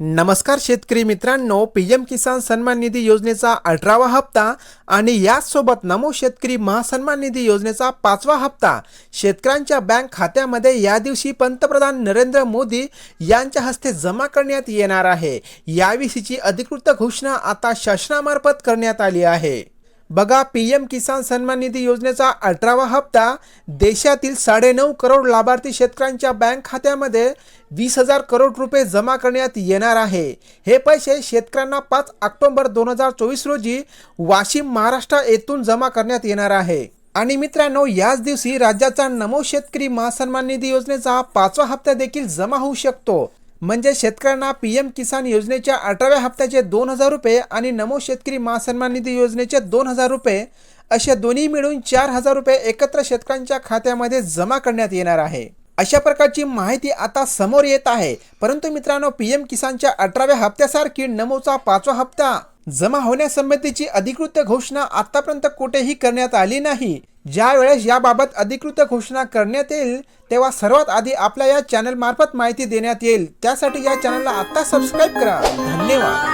नमस्कार शेतकरी मित्रांनो पी एम किसान सन्मान निधी योजनेचा अठरावा हप्ता आणि याचसोबत नमो शेतकरी महासन्मान निधी योजनेचा पाचवा हप्ता. शेतकऱ्यांच्या बँक खात्यामध्ये या दिवशी पंतप्रधान नरेंद्र मोदी यांच्या हस्ते जमा करण्यात येणार आहे. याविषयीची अधिकृत घोषणा आता शासनामार्फत करण्यात आली आहे. बघा पी एम किसान सन्मान निधी योजनेचा अठरावा हप्ता देशातील साडेनऊ करोड लाभार्थी शेतकऱ्यांच्या बँक खात्यामध्ये वीस हजार करोड रुपये जमा करण्यात येणार आहे. हे पैसे शेतकऱ्यांना पाच ऑक्टोबर दोन हजार चोवीस रोजी वाशिम महाराष्ट्र येथून जमा करण्यात येणार आहे. आणि मित्रांनो याच दिवशी राज्याचा नमो शेतकरी महासन्मान निधी योजनेचा पाचवा हप्ता देखील जमा होऊ शकतो. म्हणजे शेतकऱ्यांना पी एम किसान योजनेच्या अठराव्या हप्त्याचे दोन हजार रुपये आणि नमो शेतकरी महासन्मान निधी योजनेचे दोन हजार रुपये असे दोन्ही मिळून चार हजार रुपये एकत्र शेतकऱ्यांच्या खात्यामध्ये जमा करण्यात येणार आहे. अशा प्रकारची माहिती आता समोर येत आहे. परंतु मित्रांनो पी एम किसानच्या अठराव्या हप्त्यासारखी नमोचा पाचवा हप्ता जमा होण्यासंबंधीची अधिकृत घोषणा आतापर्यंत कुठेही करण्यात आली नाही. ज्या वेळेस याबाबत अधिकृत घोषणा करण्यात येईल तेव्हा सर्वात आधी आपल्या या चॅनलमार्फत माहिती देण्यात येईल. त्यासाठी या चॅनलला आत्ता सबस्क्राईब करा. धन्यवाद.